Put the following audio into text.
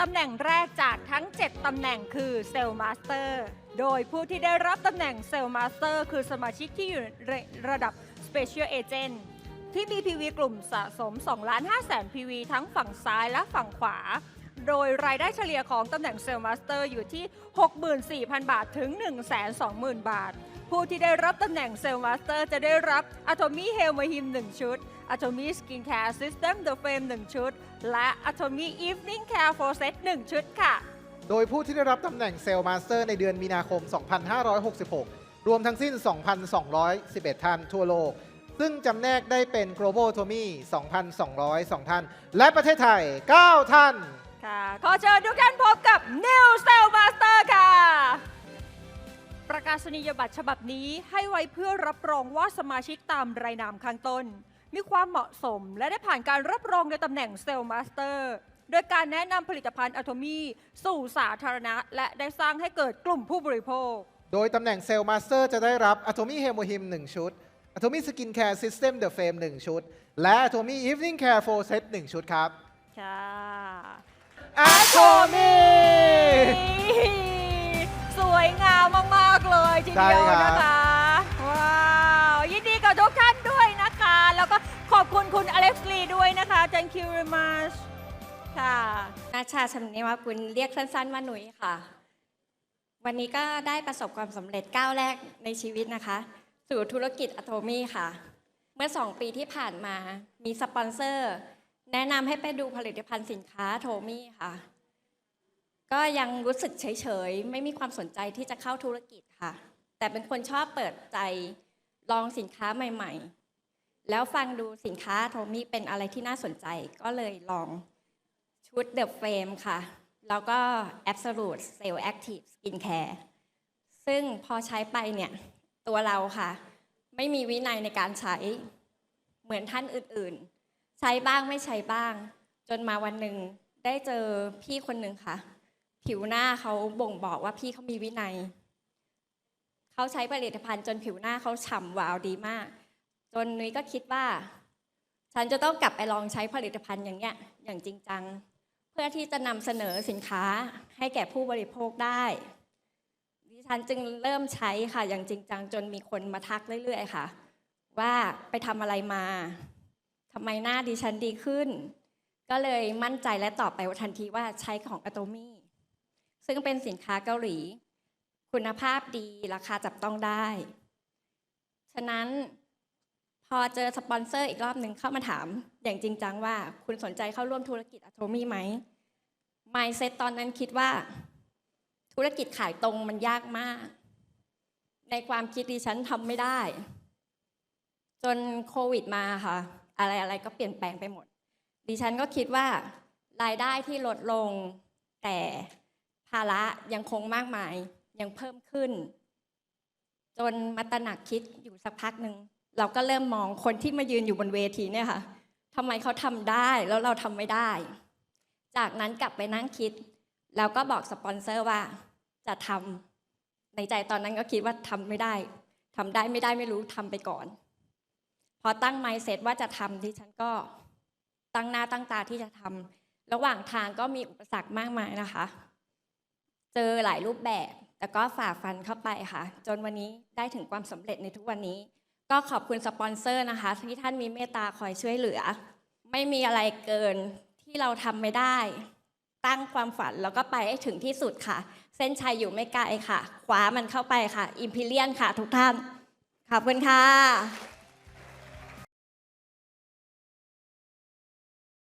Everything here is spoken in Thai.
ตำแหน่งแรกจากทั้ง 7 ตำแหน่งคือเซลล์มาสเตอร์โดยผู้ที่ได้รับตำแหน่งเซลล์มาสเตอร์คือสมาชิกที่อยู่ระดับ Special Agent ที่มี PV กลุ่มสะสม 2 ล้าน5แสน PV ทั้งฝั่งซ้ายและฝั่งขวา โดยรายได้เฉลี่ยของตำแหน่งเซลล์มาสเตอร์อยู่ที่ 64,000 บาทถึง 120,000 บาท ผู้ที่ได้รับตำแหน่งเซลล์มาสเตอร์จะได้รับ Atomy Helm h i m 1ชุด Atomy Skin Care System The Frame 1ชุด และ Atomy Evening Care for Set 1ชุดค่ะ โดยผู้ที่ได้รับตำแหน่งเซลล์มาสเตอร์ในเดือนมีนาคม 2566 รวมทั้งสิ้น 2,211 ท่านทั่วโลก ซึ่งจำแนกได้เป็น Global t o m y 2,202 ท่าน และประเทศไทย 9 ท่าน ค่ะ ขอเชิญทุกท่านพบกับ New Cell Master ค่ะ ประกาศนียบัตรฉบับนี้ให้ไว้เพื่อรับรองว่าสมาชิกตามรายนามข้างต้น มีความเหมาะสมและได้ผ่านการรับรองในตำแหน่งเซลล์มาสเตอร์โดยการแนะนำผลิตภัณฑ์อะโทมีสู่สาธารณะ และได้สร้างให้เกิดกลุ่มผู้บริโภค โดยตำแหน่งเซลล์มาสเตอร์จะได้รับ Atomy h e m o h i m 1ชุด Atomy Skin Care System The Frame 1ชุด และ Atomy Evening Care for Set 1ชุดครับค่ะ Atomy สวยงามมากๆ เลยทีเดียวใช่ครับ นะคะว้าวยินดีกับทุกท่านด้วยนะคะ แล้วก็ขอบคุณคุณอเล็กซ์ลีด้วยนะคะ thank you very much ค่ะนาชาชำนิวากุลเรียกสั้นๆว่าหนุ่ยค่ะ วันนี้ก็ได้ประสบความสำเร็จก้าวแรกในชีวิตนะคะ สู่ธุรกิจอะโทมี่ค่ะ เมื่อ 2 ปีที่ผ่านมามีสปอนเซอร์ แนะนำให้ไปดูผลิตภัณฑ์สินค้าโทมี่ค่ะ ก็ยังรู้สึกเฉยๆ ไม่มีความสนใจที่จะเข้าธุรกิจค่ะ แต่เป็นคนชอบเปิดใจลองสินค้าใหม่ ๆ แล้วฟังดูสินค้าโทมี่เป็นอะไรที่น่าสนใจ ก็เลยลองชุด The Frame ค่ะ แล้วก็ Absolute Cell Active Skin Care ซึ่งพอใช้ไปเนี่ย ตัวเราค่ะ ไม่มีวินัยในการใช้เหมือนท่านอื่นๆ ใช้บ้างไม่ใช้บ้าง จนมาวันหนึ่งได้เจอพี่คนหนึ่งค่ะ ผิวหน้าเขาบ่งบอกว่าพี่เขามีวินัย เขาใช้ผลิตภัณฑ์จนผิวหน้าเขาฉ่ำวาวดีมาก จนนุ้ยก็คิดว่า ฉันจะต้องกลับไปลองใช้ผลิตภัณฑ์อย่างเงี้ย อย่างจริงจัง เพื่อที่จะนำเสนอสินค้าให้แก่ผู้บริโภคได้ดิฉันจึงเริ่มใช้ค่ะ อย่างจริงจัง จนมีคนมาทักเรื่อย ๆ ค่ะ ว่าไปทำอะไรมาทำไมหน้าดิฉันดีขึ้น ก็เลยมั่นใจและตอบไปทันทีว่าใช้ของอะโตมี่ ซึ่งเป็นสินค้าเกาหลี คุณภาพดีราคาจับต้องได้ ฉะนั้นพอเจอสปอนเซอร์อีกรอบหนึ่งเข้ามาถาม อย่างจริงจังว่าคุณสนใจเข้าร่วมธุรกิจอะโทมี่ไหม Mindset ตอนนั้นคิดว่า ธุรกิจขายตรงมันยากมาก ในความคิดดิฉันทำไม่ได้ จนโควิดมาค่ะ อะไรอะไรก็เปลี่ยนแปลงไปหมด ดิฉันก็คิดว่ารายได้ที่ลดลงแต่ ภาระยังคงมากมายยังเพิ่มขึ้น จนมาตระหนักคิดอยู่สักพักหนึ่งเราก็เริ่มมองคนที่มายืนอยู่บนเวทีเนี่ยค่ะทำไมเขาทำได้แล้วเราทำไม่ได้ จากนั้นกลับไปนั่งคิด แล้วก็บอกสปอนเซอร์ว่าจะทำในใจตอนนั้นก็คิดว่าทำไม่ได้ทำได้ไม่ได้ไม่รู้ทำไปก่อน พอตั้งไมเซ็ตว่าจะทำที่ฉันก็ตั้งหน้าตั้งตาที่จะทำระหว่างทางก็มีอุปสรรคมากมายนะคะ เจอหลายรูปแบบ แต่ก็ฝ่าฟันเข้าไปค่ะ จนวันนี้ได้ถึงความสำเร็จในทุกวันนี้ ก็ขอบคุณสปอนเซอร์นะคะ ที่ท่านมีเมตตาคอยช่วยเหลือ ไม่มีอะไรเกินที่เราทำไม่ได้ ตั้งความฝันแล้วก็ไปให้ถึงที่สุดค่ะ เส้นชัยอยู่ไม่ไกลค่ะคว้ามันเข้าไปค่ะอิมพีเรียนค่ะ ทุกท่าน ขอบคุณค่ะ